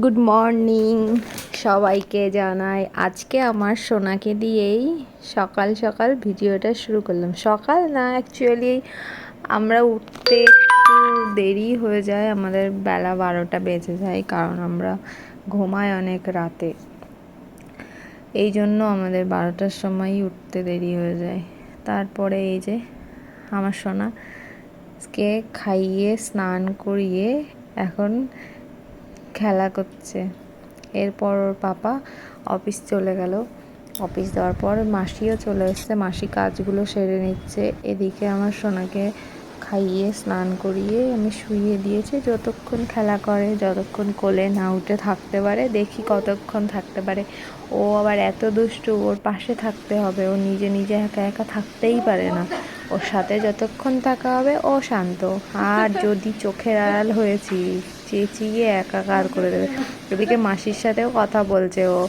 Good morning সবাইকে জানাই। আজকে আমার সোনাকে দিয়েই সকাল সকাল ভিডিওটা শুরু করলাম। সকাল না অ্যাকচুয়ালি আমরা উঠতে একটু দেরি হয়ে যায়। আমাদের বেলা বারোটা বেজে যায়, কারণ আমরা ঘুমাই অনেক রাতে। এই জন্য আমাদের বারোটার সময়ই উঠতে দেরি হয়ে যায়। তারপরে এই যে আমার সোনাকে খাইয়ে, স্নান করিয়ে এখন খেলা করছে। এরপর ওর পাপা অফিস চলে গেল। অফিস যাওয়ার পর মাসিও চলে এসছে। মাসি কাজগুলো সেরে নিচ্ছে। এদিকে আমার সোনাকে খাইয়ে, স্নান করিয়ে আমি শুইয়ে দিয়েছি। যতক্ষণ খেলা করে, যতক্ষণ কোলে না উঠে থাকতে পারে, দেখি কতক্ষণ থাকতে পারে। ও আবার এত দুষ্টু, ওর পাশে থাকতে হবে। ও নিজে নিজে একা একা থাকতেই পারে না। ওর সাথে যতক্ষণ থাকা হবে, ও শান্ত। আর যদি চোখের আড়াল হয়েছি, চেঁচিয়ে একাকার করে দেবে। এদিকে মাসির সাথেও কথা বলছে ও।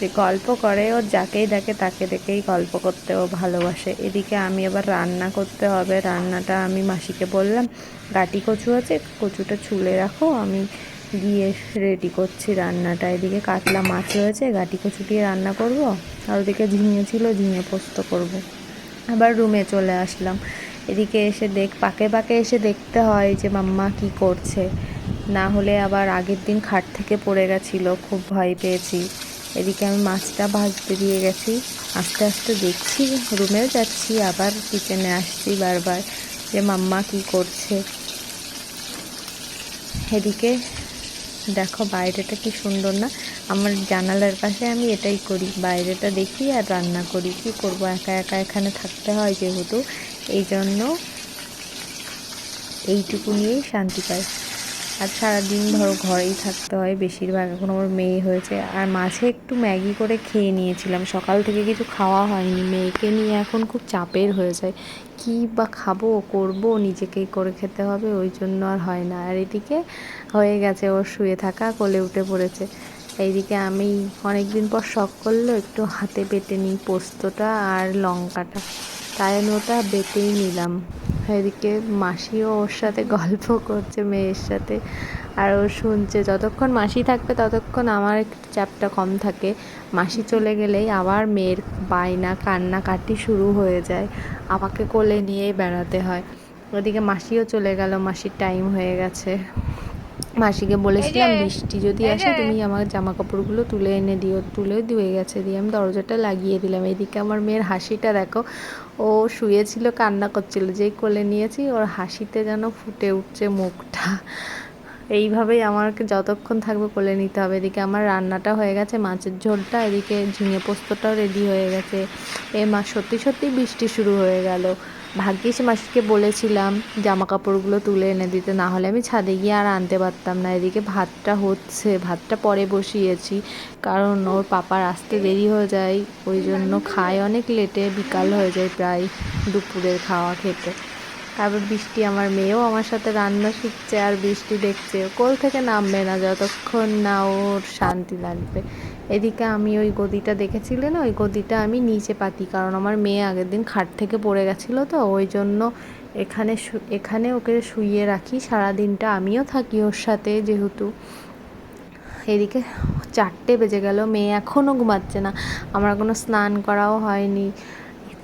যে গল্প করে, ও যাকেই দেখে তাকে দেখেই গল্প করতে ও ভালোবাসে। এদিকে আমি এবার রান্না করতে হবে। রান্নাটা আমি মাসিকে বললাম, গাটি কচু আছে, কচুটা ছুলে রাখো। আমি গিয়ে রেডি করছি রান্নাটা। এদিকে কাতলা মাছ রয়েছে, গাটি কচু দিয়ে রান্না করব। আর ওদিকে ঝিঙে ছিল, ঝিঙে পোস্ত করব। আবার রুমে চলে আসলাম। এদিকে এসে দেখ, পাকে পাকে এসে দেখতে হয় যে মাম্মা কি করছে। না হলে আবার আগের দিন খাট থেকে পড়ে গেছিল, খুব ভয় পেয়েছি। এদিকে আমি মাছটা ভাজতে দিয়ে গেছি। আস্তে আস্তে দেখছি রুমেও যাচ্ছি, আবার কিচেনে আসছি বারবার যে মাম্মা কি করছে। এদিকে দেখো বাইরেটা কি সুন্দর না আমার জানালার পাশে আমি এটাই করি, বাইরেটা দেখি আর রান্না করি। কি করব? একা একা এখানে থাকতে হয় যেহেতু, এই জন্য এইটুকু নিয়েই শান্তি পাই। আর সারাদিন ধরো ঘরেই থাকতে হয়, বেশিরভাগ এখন আমার মেয়ে হয়েছে। আর মাঝে একটু ম্যাগি করে খেয়ে নিয়েছিলাম। সকাল থেকে কিছু খাওয়া হয়নি। মেয়েকে নিয়ে এখন খুব চাপের হয়ে যায়। কী বা খাব, করব? নিজেকেই করে খেতে হবে, ওই জন্য আর হয় না। আর এদিকে হয়ে গেছে ওর শুয়ে থাকা, কোলে উঠে পড়েছে। এইদিকে আমি অনেক দিন পর শখ করল একটু হাতে বেটে নিই পোস্তটা আর লঙ্কাটা। তাই আমি ওটা বেটেই নিলাম। এদিকে মাসিও ওর সাথে গল্প করছে মেয়ের সাথে। আর ও শুনছে, যতক্ষণ মাসি থাকবে ততক্ষণ আমার একটু চাপটা কম থাকে। মাসি চলে গেলেই আবার মেয়ের বায়না কান্নাকাটি শুরু হয়ে যায়। আমাকে কোলে নিয়েই বেড়াতে হয়। ওদিকে মাসিও চলে গেল, মাসির টাইম হয়ে গেছে। মাসিকে বলেছিলাম বৃষ্টি যদি আসে তুমি আমার জামা কাপড়গুলো তুলে এনে দিও তুলে দিয়ে গেছে দিয়ে আমি দরজাটা লাগিয়ে দিলাম। এদিকে আমার মেয়ের হাসিটা দেখো ও শুয়েছিল কান্না করছিল যেই কোলে নিয়েছি ওর হাসিতে যেন ফুটে উঠছে মুখটা। এইভাবেই আমাকে যতক্ষণ থাকবে কোলে নিতে হবে। এদিকে আমার রান্নাটা হয়ে গেছে, মাছের ঝোলটা, এদিকে ঝিঙে পোস্তটাও রেডি হয়ে গেছে। এ মাস সত্যি সত্যি বৃষ্টি শুরু হয়ে গেল। ভাগ্যিস মাসিকে বলেছিলাম জামা কাপড়গুলো তুলে এনে দিতে, না হলে আমি ছাদে গিয়ে আর আনতে পারতাম না। এদিকে ভাতটা হচ্ছে, ভাতটা পরে বসিয়েছি, কারণ ওর পাপার আসতে দেরি হয়ে যায়, ওই জন্য খায় অনেক লেটে বিকাল হয়ে যায় প্রায় দুপুরের খাওয়া খেতে। তারপর বৃষ্টি, আমার মেয়েও আমার সাথে রান্না শিখছে আর বৃষ্টি দেখছে। কোল থেকে নামবে না, যতক্ষণ না ওর শান্তি লাগবে। এদিকে আমি ওই গদিটা দেখেছিলে না? ওই গদিটা আমি নিচে পাতি, কারণ আমার মেয়ে আগের দিন খাট থেকে পড়ে গেছিল তো, ওই জন্য এখানে এখানে ওকে শুইয়ে রাখি। সারা দিনটা আমিও থাকি ওর সাথে যেহেতু। এদিকে চারটে বেজে গেল, মেয়ে এখনও ঘুমাচ্ছে না। আমার কোনো স্নান করাও হয়নি।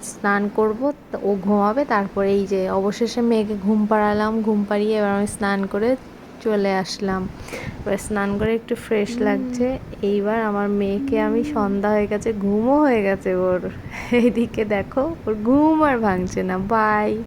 স্নান করব ও ঘুমাবে তারপরে এই যে অবশেষে মেয়েকে ঘুম পাড়ালাম ঘুম পাড়িয়ে এবার আমি স্নান করে চলে আসলাম। এবার স্নান করে একটু ফ্রেশ লাগছে এইবার আমার মেয়েকে আমি সন্ধ্যা হয়ে গেছে ঘুমও হয়ে গেছে ওর। এইদিকে দেখো ওর ঘুম আর ভাঙছে না বাই